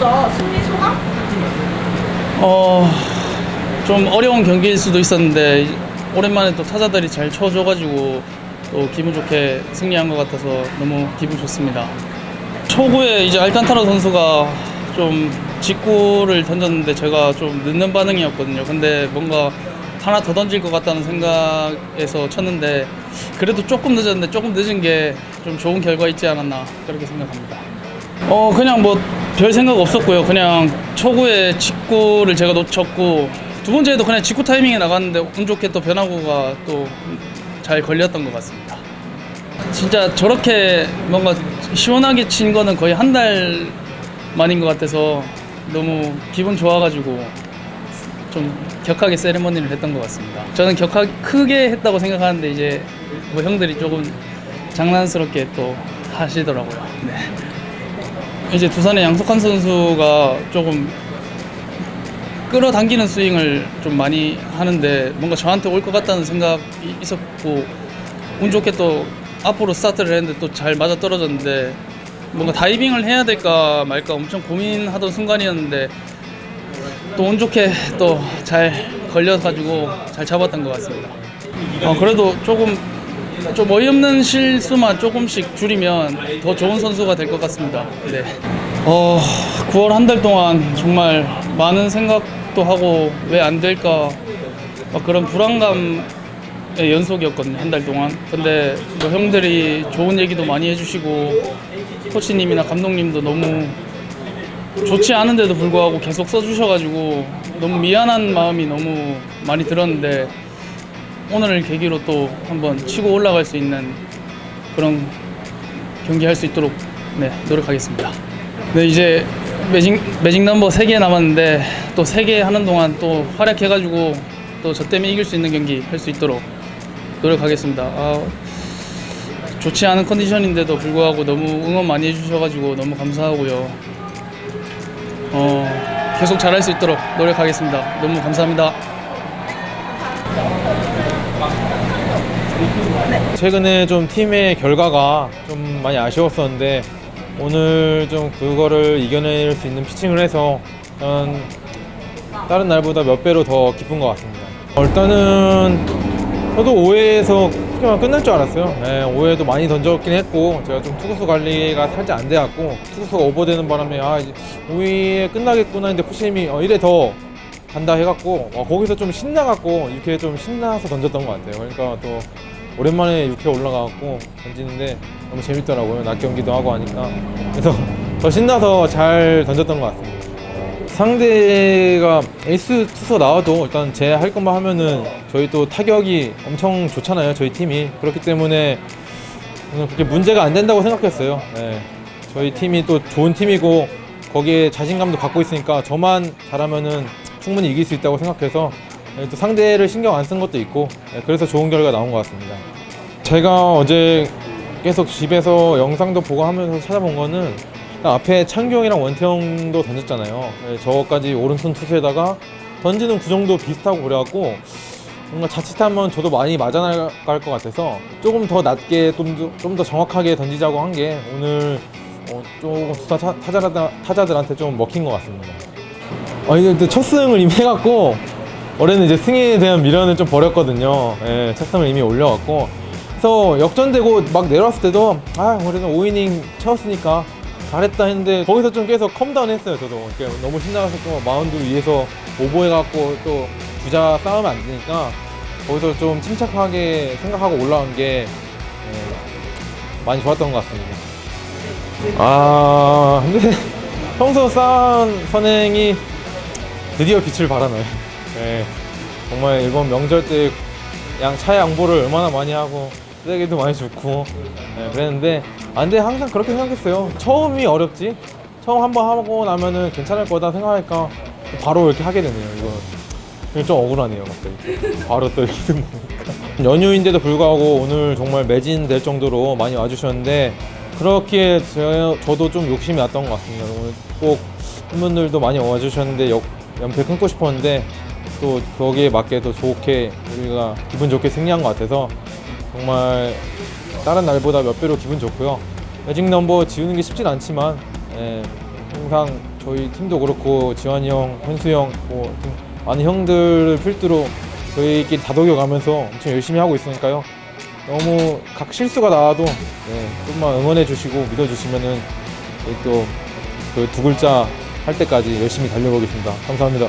보면서 승리 소감? 어, 좀 어려운 경기일 수도 있었는데 오랜만에 또 타자들이 잘 쳐줘가지고 또 기분 좋게 승리한 것 같아서 너무 기분 좋습니다. 초구에 이제 알칸타라 선수가 좀 직구를 던졌는데 제가 좀 늦는 반응이었거든요. 근데 뭔가 하나 더 던질 것 같다는 생각에서 쳤는데 그래도 조금 늦었는데 조금 늦은 게 좀 좋은 결과 있지 않았나 그렇게 생각합니다. 어 그냥 뭐 별 생각 없었고요. 그냥 초구에 직구를 제가 놓쳤고 두 번째에도 그냥 직구 타이밍에 나갔는데 운 좋게 또 변화구가 또 잘 걸렸던 것 같습니다. 진짜 저렇게 뭔가 시원하게 친 거는 거의 한 달 만인 것 같아서 너무 기분 좋아가지고 좀 격하게 세레머니를 했던 것 같습니다. 저는 격하 크게 했다고 생각하는데 이제 뭐 형들이 조금 장난스럽게 또 하시더라고요. 네. 이제 두산의 양석환 선수가 조금 끌어당기는 스윙을 좀 많이 하는데 뭔가 저한테 올 것 같다는 생각이 있었고 운 좋게 또 앞으로 스타트를 했는데 또 잘 맞아 떨어졌는데 뭔가 다이빙을 해야 될까 말까 엄청 고민하던 순간이었는데 또 운 좋게 또 잘 걸려가지고 잘 잡았던 것 같습니다. 어, 그래도 조금 좀 어이없는 실수만 조금씩 줄이면 더 좋은 선수가 될 것 같습니다. 네. 어, 9월 한 달 동안 정말 많은 생각도 하고 왜 안 될까 막 그런 불안감의 연속이었거든요 한 달 동안. 근데 뭐 형들이 좋은 얘기도 많이 해주시고 코치님이나 감독님도 너무 좋지 않은데도 불구하고 계속 써주셔가지고 너무 미안한 마음이 너무 많이 들었는데 오늘을 계기로 또 한번 치고 올라갈 수 있는 그런 경기 할 수 있도록 네, 노력하겠습니다. 네, 이제 매직, 매직 넘버 3개 남았는데 또 3개 하는 동안 또 활약해가지고 또 저 때문에 이길 수 있는 경기 할 수 있도록 노력하겠습니다. 아, 좋지 않은 컨디션인데도 불구하고 너무 응원 많이 해주셔가지고 너무 감사하고요. 어, 계속 잘할 수 있도록 노력하겠습니다. 너무 감사합니다. 최근에 좀 팀의 결과가 좀 많이 아쉬웠었는데 오늘 좀 그거를 이겨낼 수 있는 피칭을 해서 저는 다른 날보다 몇 배로 더 기쁜 것 같습니다. 어, 일단은 저도 5회에서 크게만 끝날 줄 알았어요. 네, 5회도 많이 던졌긴 했고 제가 좀 투구수 관리가 살짝 안 돼갖고 투구수가 오버되는 바람에 아 이제 5회에 끝나겠구나 했는데 코치님이 어, 이래 더 간다 해갖고 어, 거기서 좀 신나갖고 이렇게 좀 신나서 던졌던 것 같아요. 그러니까 또 오랜만에 6회 올라가갖고 던지는데 너무 재밌더라고요. 낮 경기도 하고 하니까 그래서 더 신나서 잘 던졌던 것 같습니다. 상대가 에이스 투수 나와도 일단 제 할 것만 하면은 저희 또 타격이 엄청 좋잖아요. 저희 팀이 그렇기 때문에 저는 그렇게 문제가 안 된다고 생각했어요. 네. 저희 팀이 또 좋은 팀이고 거기에 자신감도 갖고 있으니까 저만 잘하면은 충분히 이길 수 있다고 생각해서 네, 또 상대를 신경 안 쓴 것도 있고 네, 그래서 좋은 결과 나온 것 같습니다. 제가 어제 계속 집에서 영상도 보고 하면서 찾아본 거는 앞에 창규형이랑 원태형도 던졌잖아요. 네, 저거까지 오른손 투수에다가 던지는 구정도 비슷하고 그래갖고 뭔가 자칫하면 저도 많이 맞아 나갈 것 같아서 조금 더 낮게 좀더 정확하게 던지자고 한 게 오늘 어, 조금 타- 타자들, 타자들한테 좀 먹힌 것 같습니다. 아, 이제 첫 승을 이미 해갖고 올해는 이제 승에 대한 미련을 좀 버렸거든요. 예, 첫 승을 이미 올려갖고 그래서 역전되고 막 내려왔을 때도 아 올해는 5이닝 채웠으니까 잘했다 했는데 거기서 좀 계속 컴다운 했어요 저도 이렇게 너무 신나서 또 마운드 위에서 오버해갖고 또 주자 싸우면 안 되니까 거기서 좀 침착하게 생각하고 올라온 게 예, 많이 좋았던 것 같습니다. 아 근데 평소 쌓은 선행이 드디어 빛을 발하네요. 네, 정말 이번 명절 때 양 차 양보를 얼마나 많이 하고 쓰레기도 많이 줍고 네, 그랬는데 아 근데 항상 그렇게 생각했어요. 처음이 어렵지. 처음 한번 하고 나면은 괜찮을 거다 생각하니까 바로 이렇게 하게 되네요. 이거 이거 좀 억울하네요, 갑자기. 바로 또 이렇게 보니까. 연휴인데도 불구하고 오늘 정말 매진될 정도로 많이 와주셨는데 그렇기에 저, 저도 좀 욕심이 났던 것 같습니다. 오늘 꼭 팬분들도 많이 와주셨는데 역, 연패 끊고 싶었는데 또 거기에 맞게 더 좋게 우리가 기분 좋게 승리한 것 같아서 정말 다른 날보다 몇 배로 기분 좋고요. 매직 넘버 지우는 게 쉽진 않지만 예, 항상 저희 팀도 그렇고 지환이 형, 현수 형, 뭐등 많은 형들을 필두로 저희끼리 다독여가면서 엄청 열심히 하고 있으니까요. 너무 각 실수가 나와도 네, 좀만 응원해 주시고 믿어 주시면은 또 그 두 글자 할 때까지 열심히 달려보겠습니다. 감사합니다.